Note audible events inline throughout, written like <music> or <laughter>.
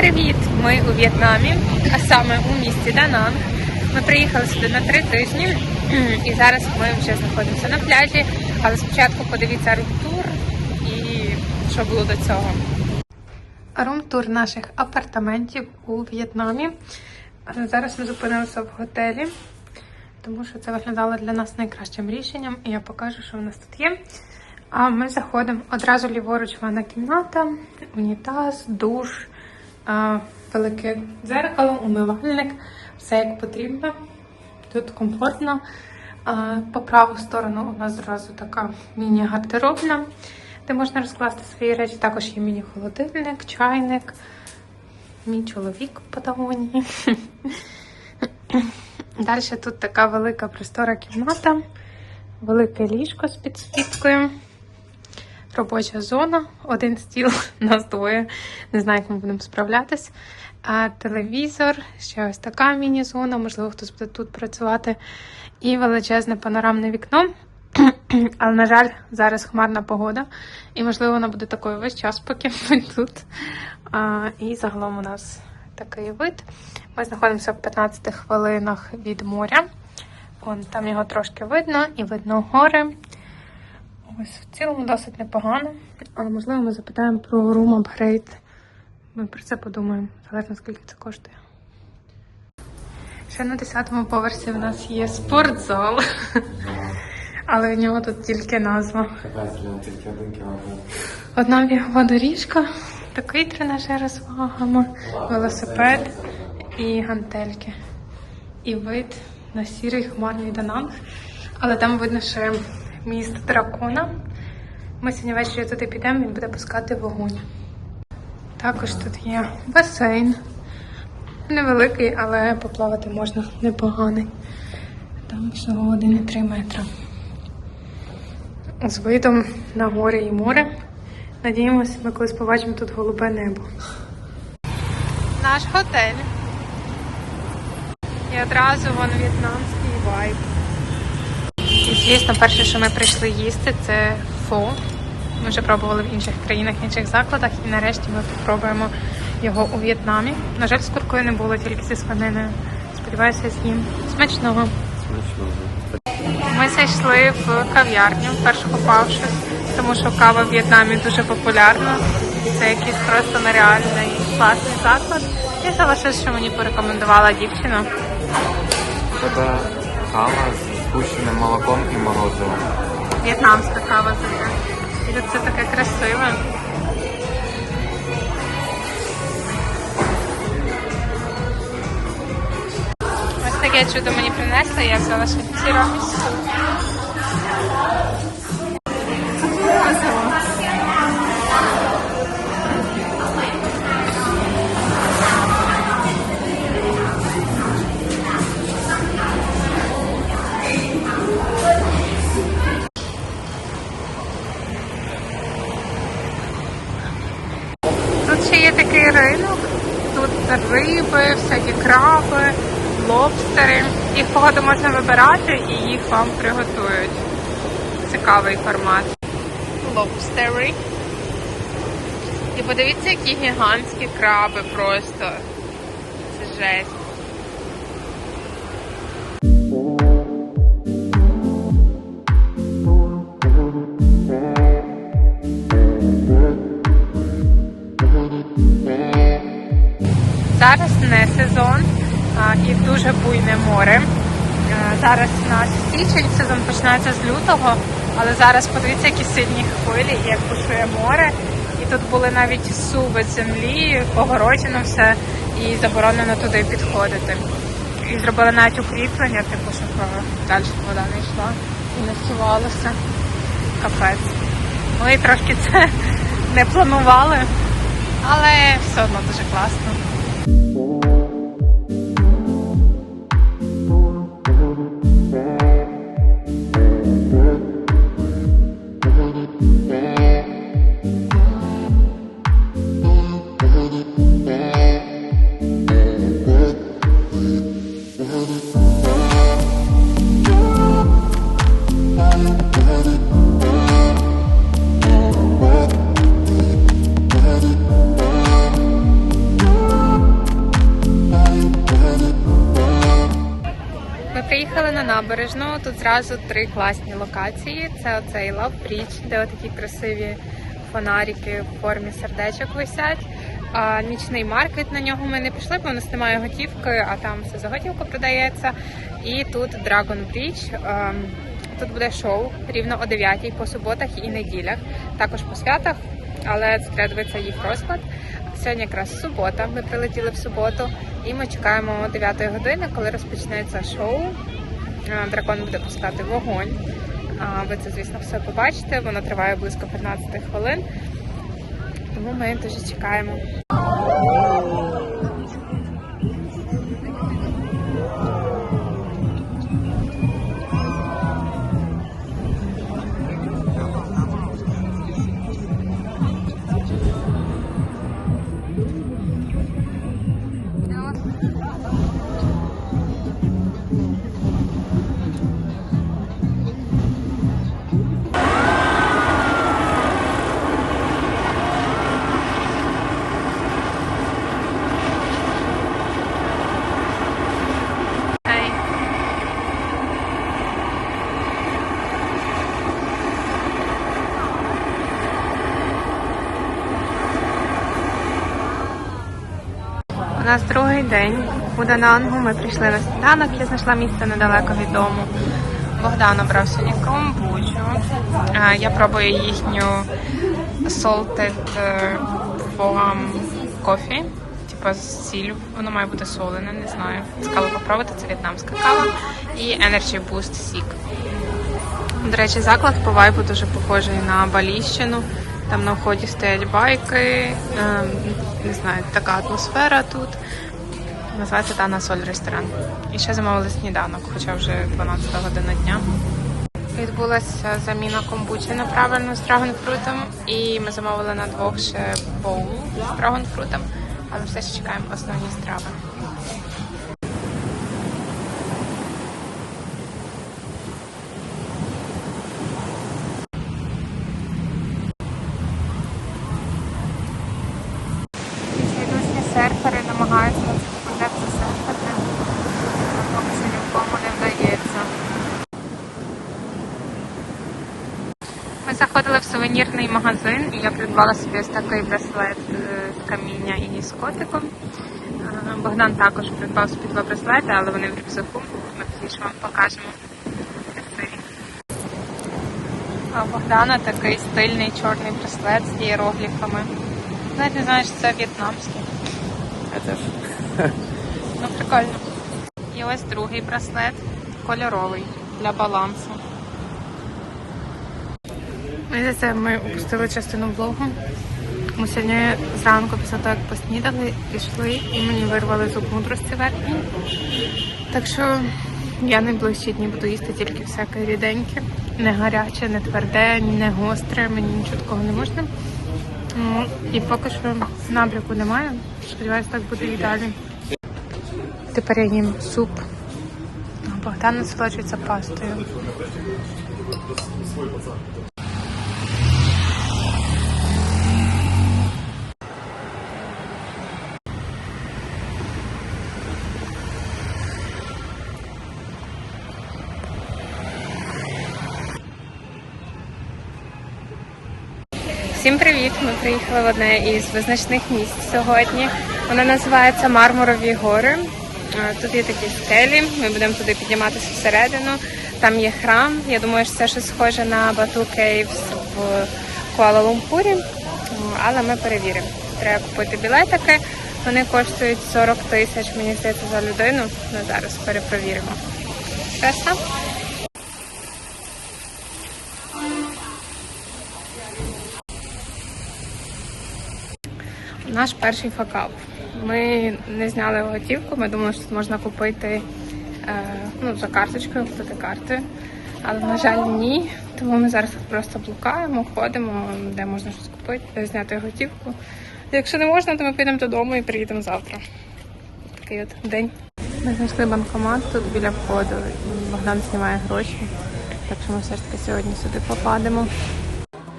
Привіт! Ми у В'єтнамі, а саме у місті Дананг. Ми приїхали сюди на три тижні <clears throat> і зараз ми вже знаходимося на пляжі. Але спочатку подивіться рум-тур і що було до цього. Рум-тур наших апартаментів у В'єтнамі. Е, Зараз ми зупинилися в готелі, тому що це виглядало для нас найкращим рішенням, і я покажу, що в нас тут є. А ми заходимо одразу ліворуч ванна кімната, унітаз, душ, велике дзеркало, умивальник, все як потрібно. Тут комфортно. По праву сторону у нас зразу така міні-гардеробна, де можна розкласти свої речі. Також є міні-холодильник, чайник, мій чоловік в Патагонії. <laughs> Далі тут така велика простора кімната, велике ліжко з підсвіткою. Робоча зона, один стіл, <laughs> нас двоє. Не знаю, як ми будемо справлятись. А телевізор, ще ось така міні-зона, можливо, хтось буде тут працювати. І величезне панорамне вікно. <clears throat> Але, на жаль, зараз хмарна погода. І, можливо, вона буде такою весь час, поки ми тут. А, і загалом у нас такий вид. Ми знаходимося в 15 хвилинах від моря. Вон там його трошки видно, і видно гори. Ось в цілому досить непогано, але можливо ми запитаємо про room upgrade. Ми про це подумаємо, залежно скільки це коштує. Ще на 10-му поверсі в нас є спортзал, <laughs> але в нього тут тільки назва. Одна бігова доріжка, такий тренажер з вагами, велосипед і гантельки. І вид на сірий хмарний Дананг. Але там видно ще міст дракона. Ми сьогодні ввечері туди підемо, він буде пускати вогонь. Також тут є басейн. Невеликий, але поплавати можна непоганий. Там всього 1,3 метра. З видом на гори і море. Надіємося, ми колись побачимо тут голубе небо. Наш готель. І одразу вон в'єтнамський вайб. Звісно, перше, що ми прийшли їсти, це фо. Ми вже пробували в інших країнах, інших закладах, і нарешті ми спробуємо його у В'єтнамі. На жаль, з куркою не було тільки зі свининою. Сподіваюся, з'їм. Смачного. Смачно. Ми зайшли в кав'ярню, першу попавшись, тому що кава в В'єтнамі дуже популярна. Це якийсь просто нереальний класний заклад. Я щось, що мені порекомендувала дівчина. Тебе кава з згущеним молоком і морозивом. В'єтнамська кава таке. І це таке красиве. Ось таке чудо мені принесли, я взяла ще тірамісу. Тут риби, всякі краби, лобстери. Їх погоду можна вибирати і їх вам приготують. Цікавий формат. Лобстери. І подивіться, які гігантські краби просто. Це жесть. Зараз не сезон і дуже буйне море. Е, Зараз у нас січень, сезон починається з лютого, але зараз подивіться, які сильні хвилі, і як бушує море. І тут були навіть суви землі, погороджено все, і заборонено туди підходити. І зробили навіть укріплення, типу, щоб е, далі вода не йшла і не всувалася. Капець. Ми трошки це <laughs> не планували, але все одно дуже класно. Bye. Зразу три класні локації. Це оцей Love Bridge, де отакі красиві фонарики в формі сердечок висять. А, нічний маркет на нього ми не пішли, бо у нас немає готівки, а там все за готівку продається. І тут Dragon Bridge. ем, Тут буде шоу рівно о 9 по суботах і неділях, також по святах, але це треба їх розклад. Сьогодні якраз субота. Ми прилетіли в суботу, і ми чекаємо 9 години, коли розпочнеться шоу. Е, Дракон буде пускати вогонь. Ви це, звісно, все побачите. Воно триває близько 15 хвилин. Тому ми дуже чекаємо. День у Данангу. Ми прийшли на сніданок. Я знайшла місце недалеко від дому. Богдан обрав сьогодні комбучу. Я пробую їхню salted е, foam coffee. Типа з сіллю. Воно має бути солене, не знаю. Цікаво попробувати, це в'єтнамська кава. І Energy Boost Сік. До речі, заклад по вайбу дуже похожий на Баліщину. Там на вході стоять байки, ем, не знаю, така атмосфера тут. Називається Дана Соль ресторан. І ще замовили сніданок, хоча вже 12 година дня. Відбулася заміна комбучі на правильну з драгонфрутом, і ми замовили на двох ще боул з драгонфрутом, але все ще чекаємо основні страви. Відносні серфери намагаються подати серфити, але поки що нікому не вдається. Ми заходили в сувенірний магазин, і я придбала собі ось такий браслет е, з каміння і з котиком. Е, Богдан також придбав собі два браслети, але вони в рюкзаку. Ми пізніше вам покажемо. А у Богдана такий стильний чорний браслет з іерогліфами. Навіть не знаю, що це в'єтнамський. Теж. Ну, прикольно. І ось другий браслет кольоровий для балансу. І це ми опустили частину блогу. Ми сьогодні зранку, після того, як поснідали, пішли і мені вирвали зуб мудрості верхній. Так що я найближчі дні буду їсти тільки всяке ріденьке. Не гаряче, не тверде, не гостре, мені нічого такого не можна. Ну, І поки що набряку немає. Сподіваюсь, так буде і далі. Тепер я їм суп. Богдан насолоджується пастою. Всім привіт! Ми приїхали в одне із визначних місць сьогодні. Воно називається Мармурові гори. Е, Тут є такі скелі. Ми будемо туди підніматися всередину. Там є храм. Я думаю, що це щось схоже на Бату Кейвс в Куала-Лумпурі. Але ми перевіримо. Треба купити білетики. Вони коштують 40 тисяч, мені здається, за людину. Ну, зараз перепровіримо. Краса. Наш перший факап. Ми не зняли готівку, ми думали, що тут можна купити е, ну, за карточкою, купити карти. Але, на жаль, ні. Тому ми зараз тут просто блукаємо, ходимо, де можна щось купити, де зняти готівку. Якщо не можна, то ми підемо додому і приїдемо завтра. Такий от день. Ми знайшли банкомат тут біля входу. Богдан знімає гроші. Так що ми все ж таки сьогодні сюди попадемо.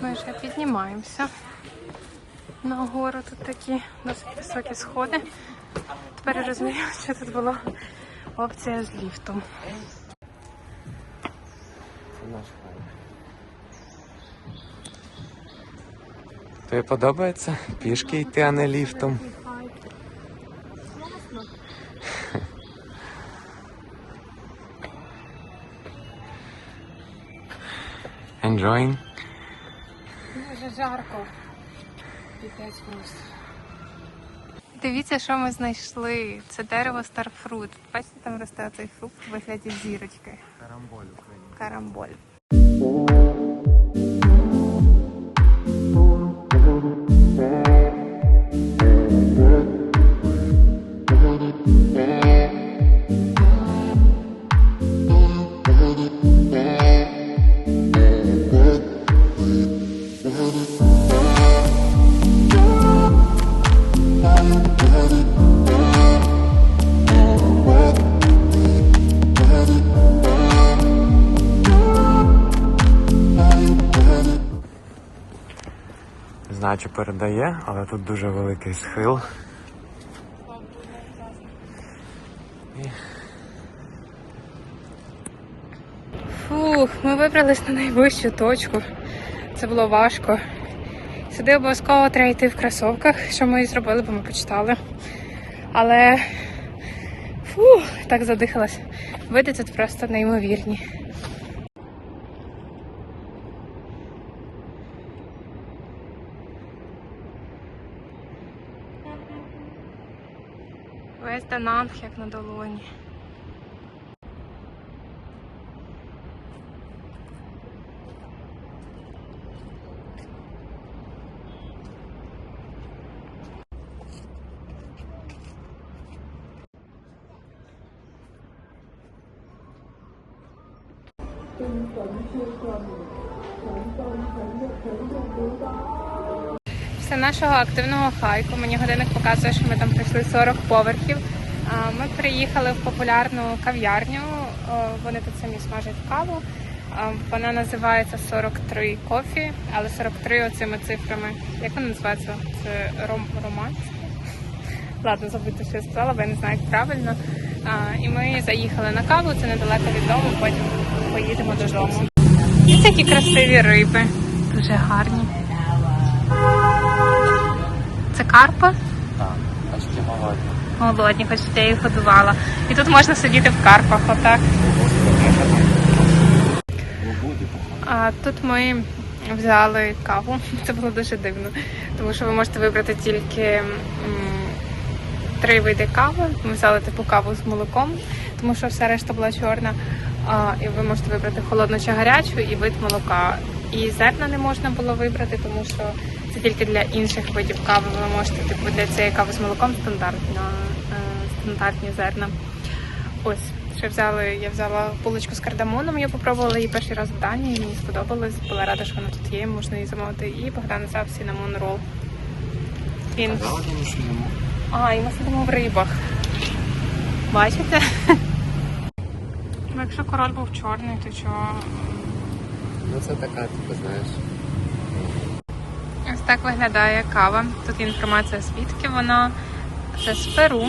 Ми вже піднімаємося. На гору тут такі досить високі сходи. Тепер я розумію, <laughs> що тут була опція з ліфтом. Тобі подобається пішки йти, а не ліфтом? Enjoying? Дуже жарко. Піпець просто. Дивіться, що ми знайшли. Це дерево старфрут. Бачите, там росте цей фрукт у вигляді зірочки. Карамболь український. Карамболь. Чи передає, але тут дуже великий схил. Фух, ми вибрались на найвищу точку. Це було важко. Сюди обов'язково треба йти в кросовках, що ми і зробили, бо ми почитали. Але фух, так задихалась. Види тут просто неймовірні. Весь Дананг як на долоні. Після нашого активного хайку мені годинник показує, що ми там пройшли 40 поверхів. Ми приїхали в популярну кав'ярню. Вони тут самі смажать каву. Вона називається 43 кофі, але 43 оцими цифрами. Як вона називається? Це ром романське? Ладно, забудьте, що я сказала, бо я не знаю, як правильно. І ми заїхали на каву, це недалеко від дому, потім поїдемо додому. І такі красиві риби, дуже гарні. Це карпа? Так, почти голодні. Голодні, хоч я їх годувала. І тут можна сидіти в карпах, отак. А тут ми взяли каву. <laughs> Це було дуже дивно, тому що ви можете вибрати тільки три види кави. Ми взяли типу каву з молоком, тому що вся решта була чорна. А, і ви можете вибрати холодну чи гарячу і вид молока. І зерна не можна було вибрати, тому що це тільки для інших видів кави. Ви можете типу для цієї кави з молоком стандартна, е, стандартні зерна. Ось, ще взяли, я взяла булочку з кардамоном, я попробувала її перший раз в Данії, мені сподобалось, була рада, що вона тут є, можна її замовити. І Богдан взяв сінамон рол. Він. А, і ми сидимо в рибах. Бачите? Ну, якщо король був чорний, то чого? Ну це така, типу, знаєш. Ось так виглядає кава. Тут інформація звідки вона. Це з Перу.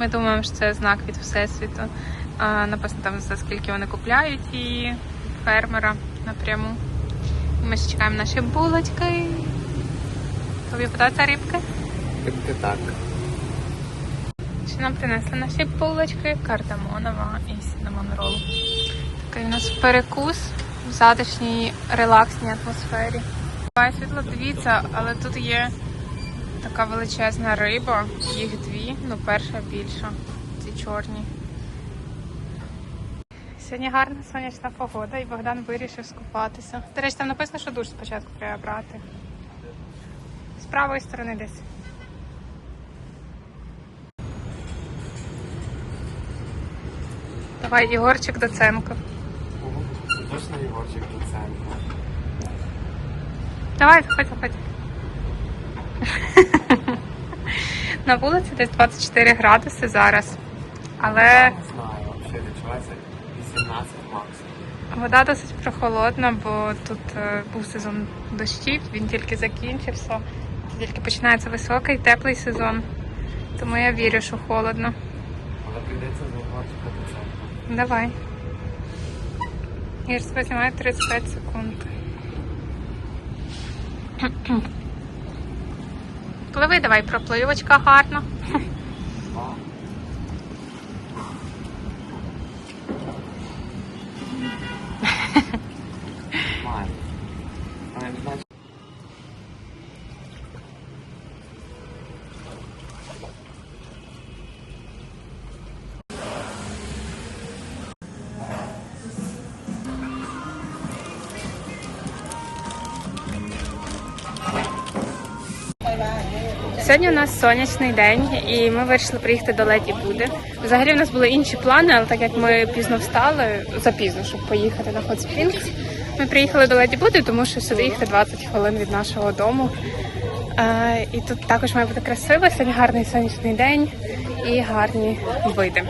Ми думаємо, що це знак від Всесвіту. Написано там за скільки вони купляють її фермера напряму. Ми ще чекаємо наші булочки. Тобі подати рибки? Тільки так. Ще нам принесли наші булочки, кардамонова і сінамон рол. Такий у нас перекус в затишній релаксній атмосфері. Світло, дивіться, але тут є така величезна риба, їх дві, ну перша більша, ці чорні. Сьогодні гарна сонячна погода і Богдан вирішив скупатися. До речі, там написано, що душ спочатку треба брати. З правої сторони десь. Давай, Ігорчик Доценко. Це точно Єгорчик Доценко. Давай, заходь, заходь. На вулиці десь 24 градуси зараз. Але Не знаю, взагалі відчувається 18 максимум. вода досить прохолодна, бо тут е, був сезон дощів, він тільки закінчився. Тільки починається високий, теплий сезон. Тому я вірю, що холодно. Але прийдеться за Єгорчика Давай. Себе знімає 35 секунд. Пливи давай, пропливочка гарна. Сьогодні у нас сонячний день, і ми вирішили приїхати до Леді Буди. Взагалі в нас були інші плани, але так як ми пізно встали, запізно, щоб поїхати на Hot Springs, ми приїхали до Леді Буди, тому що сюди їхати 20 хвилин від нашого дому. І тут також має бути красиво, сьогодні гарний сонячний день і гарні види.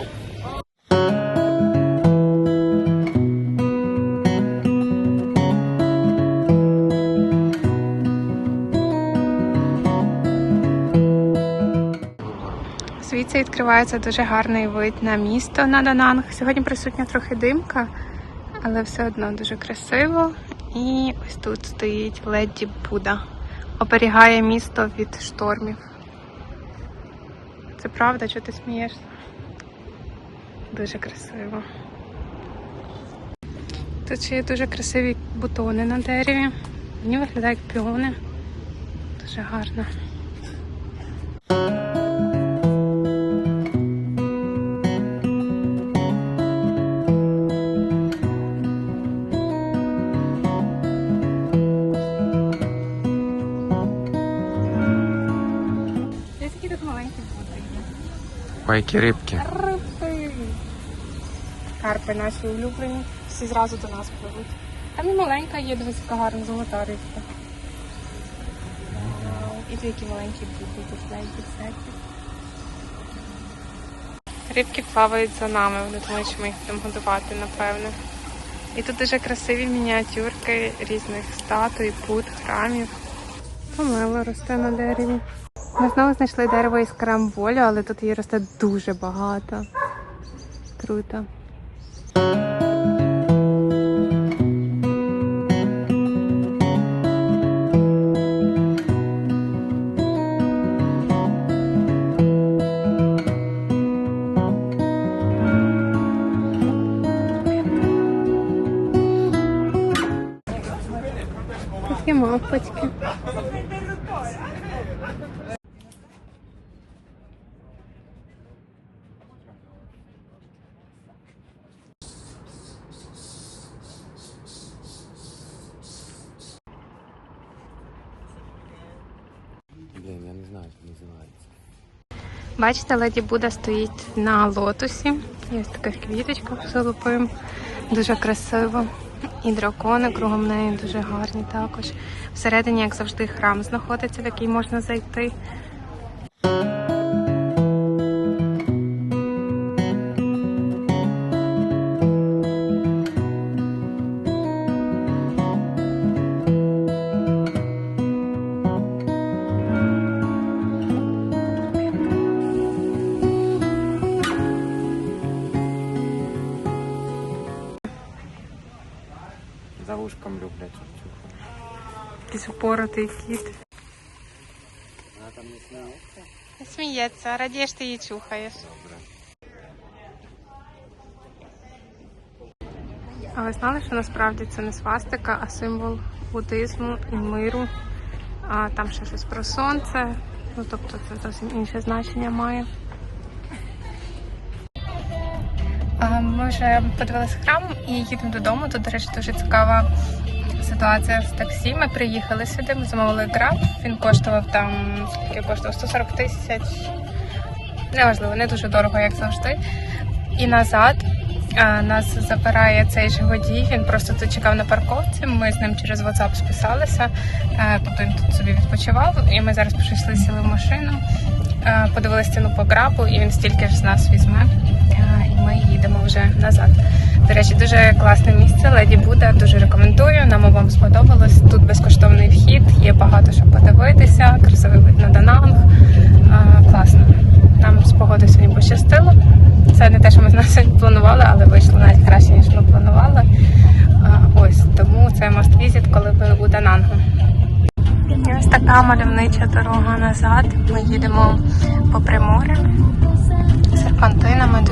Відкривається дуже гарний вид на місто на Дананг. Сьогодні присутня трохи димка, але все одно дуже красиво. І ось тут стоїть Леді Буда. Оберігає місто від штормів. Це правда, що ти смієшся? Дуже красиво. Тут ще є дуже красиві бутони на дереві. Вони виглядають як піони. Дуже гарно. Ой, які рибки. Карпи. Карпи наші улюблені. Всі зразу до нас пливуть. Там і маленька є, дивись, яка гарна золота рибка. І які маленькі тут леді всякі. Рибки плавають за нами, вони думають, що ми їх будемо годувати, напевно. І тут дуже красиві мініатюрки різних статуй, пут, храмів. Помело росте на дереві. Ми знову знайшли дерево із карамболю, але тут її росте дуже багато. Круто. Бачите, леді Буда стоїть на лотосі. Є ось така квіточка золотим. Дуже красиво. І дракони кругом неї дуже гарні також. Всередині, як завжди, храм знаходиться, в який можна зайти. Упоротий кіт. Вона там не сміється? Сміється, радієш, ти її чухаєш. Добре. А ви знали, що насправді це не свастика, а символ буддизму і миру. А там ще щось про сонце. Ну тобто це зовсім інше значення має. Ми вже подивилися храм і їдемо додому. Тут, до речі, дуже цікава ситуація з таксі. Ми приїхали сюди, ми замовили граб. Він коштував там скільки коштував 140 тисяч. Неважливо, не дуже дорого, як завжди. І назад а, нас забирає цей же водій. Він просто тут чекав на парковці. Ми з ним через WhatsApp списалися. Е, Тобто він тут собі відпочивав, і ми зараз прийшли сіли в машину, подивилися ціну по грабу, і він стільки ж з нас візьме. І ми їдемо вже назад. До речі, дуже класне місце. Леді Буда. Дуже рекомендую. Нам обом сподобалось. Тут безкоштовний вхід, є багато що подивитися, красивий вид на Дананг. Е, Класно. Нам з погодою сьогодні пощастило. Це не те, що ми з нас планували, але вийшло навіть краще, ніж ми планували. А, Ось тому це visit, коли ви у Данангу. Ось така мальовнича дорога назад. Ми їдемо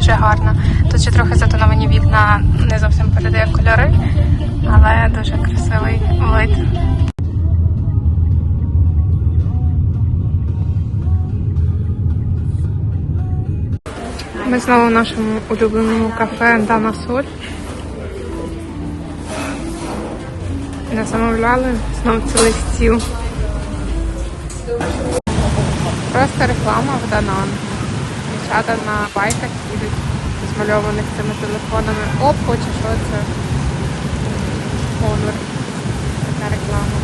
дуже гарно. Тут ще трохи затоновані вікна, не зовсім передає кольори, але дуже красивий вид. Ми знову в нашому улюбленому кафе Дана Соль. Не замовляли знову цілий стіл. Просто реклама в Данон. Дівчата на байках їдуть змальованих цими телефонами. Опо чи що це? Honor. Така реклама.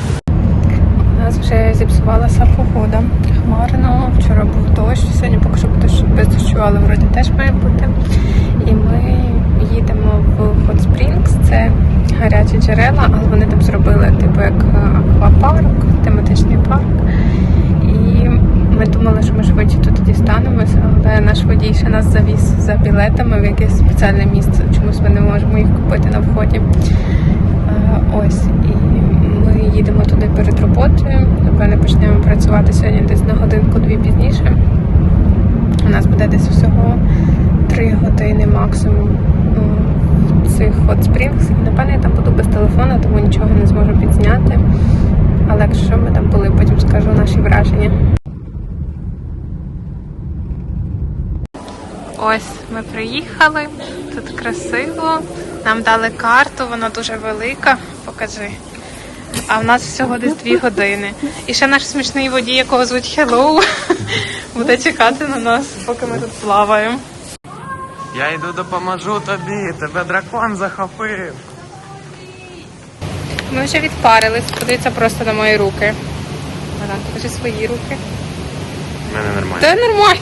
У нас вже зіпсувалася погода. Хмарно, вчора був дощ, сьогодні поки що без дощу, але вроді теж має бути. І ми їдемо в Hot Springs, це гарячі джерела, але вони там зробили типу як аквапарк, тематичний парк. Ми думали, що ми швидше туди дістанемося, але наш водій ще нас завіз за білетами в якесь спеціальне місце. Чомусь ми не можемо їх купити на вході. Е, Ось і ми їдемо туди перед роботою. Напевне, почнемо працювати сьогодні десь на годинку-дві пізніше. У нас буде десь всього три години максимум в цих Hot Springs. І напевне я там буду без телефона, тому нічого не зможу підзняти. Але якщо ми там були, потім скажу наші враження. Ось ми приїхали, тут красиво. Нам дали карту, вона дуже велика. Покажи. А в нас всього десь дві години. І ще наш смішний водій, якого звуть Hello, <laughs> буде чекати на нас, поки ми тут плаваємо. Я йду допоможу тобі, тебе дракон захопив. Ми вже відпарились, подивіться просто на мої руки. Богдан, покажи свої руки. У мене нормально. Та нормально.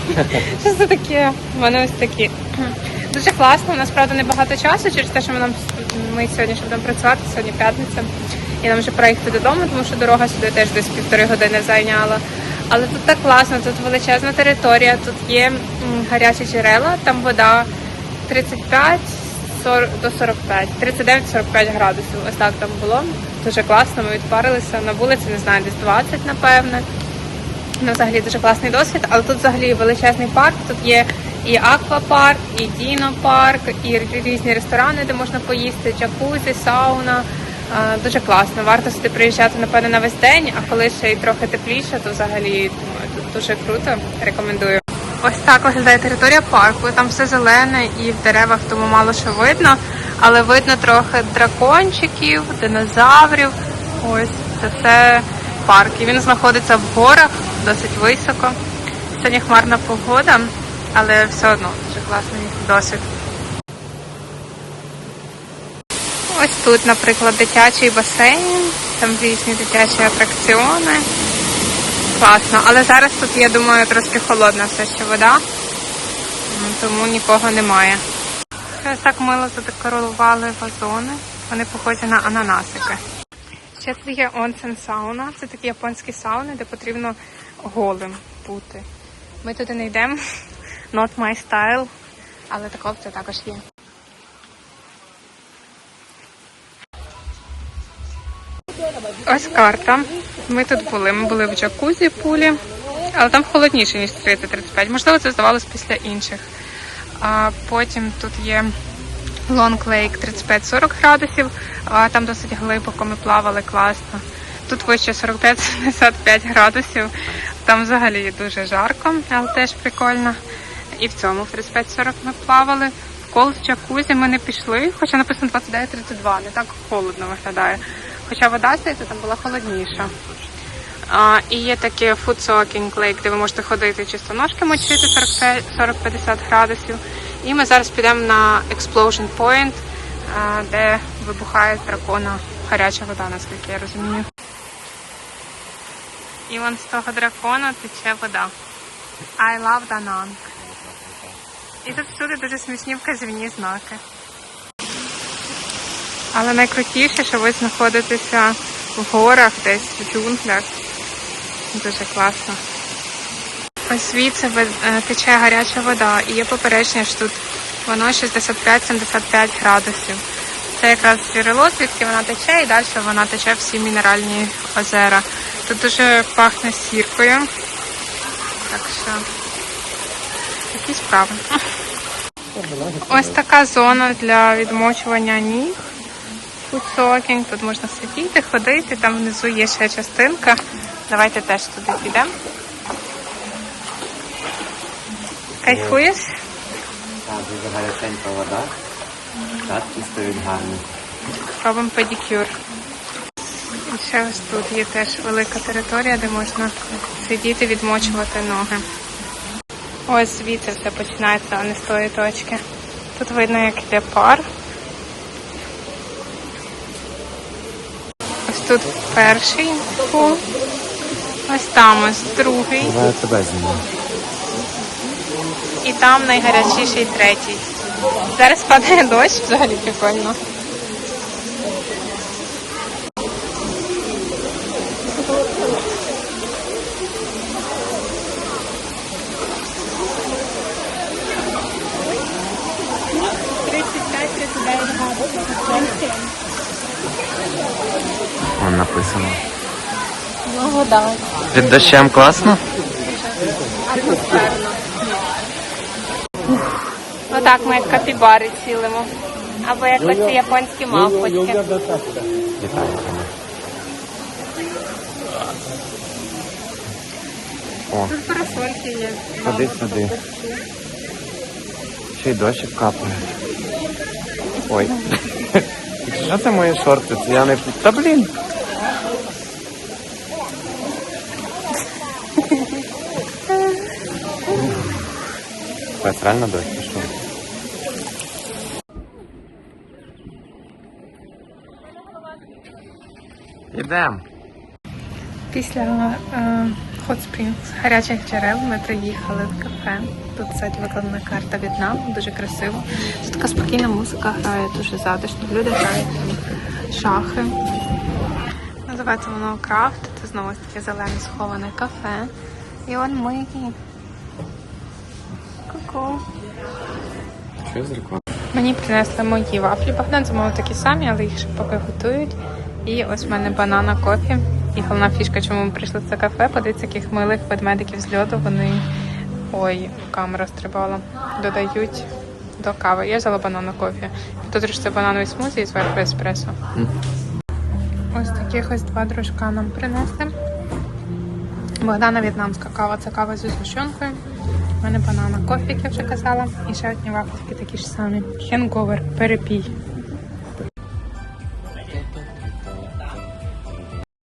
Що це таке? У мене ось такі. Дуже класно. У нас правда небагато часу через те, що ми нам ми сьогодні ще будемо працювати, сьогодні п'ятниця. І нам вже проїхати додому, тому що дорога сюди теж десь півтори години зайняла. Але тут так класно, тут величезна територія, тут є гарячі джерела, там вода 35 40, до 45, 39-45 градусів. Ось так там було. Дуже класно, ми відпарилися на вулиці, не знаю, десь 20, напевне. Ну, взагалі дуже класний досвід, але тут взагалі величезний парк. Тут є і аквапарк, і дінопарк, і різні ресторани, де можна поїсти, джакузі, сауна. Дуже класно. Варто сюди приїжджати, напевно, на весь день, а коли ще й трохи тепліше, то взагалі тут дуже круто. Рекомендую. Ось так виглядає територія парку. Там все зелене і в деревах, тому мало що видно. Але видно трохи дракончиків, динозаврів. Ось це все парк. І він знаходиться в горах досить високо. Сьогодні хмарна погода, але все одно дуже класний досвід. Ось тут, наприклад, дитячий басейн, там різні дитячі атракціони. Класно. Але зараз тут, я думаю, трошки холодна все ще вода, тому нікого немає. Ось так мило задекорували вазони. Вони похожі на ананасики. Ще тут є онсен сауна. Це такі японські сауни, де потрібно голим бути. Ми туди не йдемо. <laughs> Not my style. Але така опція також є. Ось карта. Ми тут були. Ми були в джакузі пулі, але там холодніше, ніж 30-35. Можливо, це здавалось після інших. А потім тут є Long Lake 35-40 градусів, там досить глибоко ми плавали класно. Тут вище 45-75 градусів. Там взагалі дуже жарко, але теж прикольно. І в цьому в 35-40 ми плавали. В кол з джакузі ми не пішли, хоча написано 29-32, не так холодно виглядає. Хоча вода здається, там була холодніша. А, і є таке soaking lake, де ви можете ходити чисто ножки мочити 40-50 градусів. І ми зараз підемо на Explosion Point, де вибухає дракона гаряча вода, наскільки я розумію. І вон з того дракона тече вода. I love Danang. І тут всюди дуже смішні вказівні знаки. Але найкрутіше, що ви знаходитеся в горах, десь в джунглях. Дуже класно. Ось звідси е, тече гаряча вода і є попередження, що тут воно 65-75 градусів. Це якраз джерело, звідки вона тече, і далі вона тече всі мінеральні озера. Тут дуже пахне сіркою. Так що такі справи. Ось така зона для відмочування ніг. Фудсокінг. Тут можна сидіти, ходити, там внизу є ще частинка. Давайте теж туди підемо. Кайфуєш? Так, дуже гаряченька вода. Так, чисто від гарний. Робимо педикюр. І ще ось тут є теж велика територія, де можна сидіти, відмочувати ноги. Ось звідси все починається, а не з тої точки. Тут видно, як йде пар. Ось тут перший пул. Ось там ось другий. Тебе зніму. І там найгарячіший третій. Зараз падає дощ, взагалі прикольно. Вон написано. Благодать. Під дощем класно? Атмосферно. Отак ми як капібари цілимо. Або як оці японські мавпочки. О, Тут парасольки є. ходи сюди. Ще й дощик капає. Ой. <laughs> Що це мої шорти? Це я не... Та блін! <laughs> Це реально дощ Ідемо. Після е, Hot Springs, гарячих джерел, ми приїхали в кафе. Тут кстати, викладена карта В'єтнаму, дуже красиво. Тут така спокійна музика грає, дуже затишно. Люди грають шахи. Називається воно крафт. Це знову таке зелене сховане кафе. І он ми. Ку-ку. Що з реклами? Мені принесли мої вафлі. Богдан замовив такі самі, але їх ще поки готують. І ось в мене банана кофі. І головна фішка, чому ми прийшли в це кафе, подивіться, яких милих ведмедиків з льоду. Вони ой, камера стрибала. Додають до кави. Я взяла банана кофі. Тут ж це банановий смузі і зверху еспресо. Ось таких ось два дружка нам принесли. Богдана в'єтнамська кава це кава зі згущенкою. У мене банана кофі, як я вже казала. І ще одні вафельки такі ж самі. Хенговер, перепій.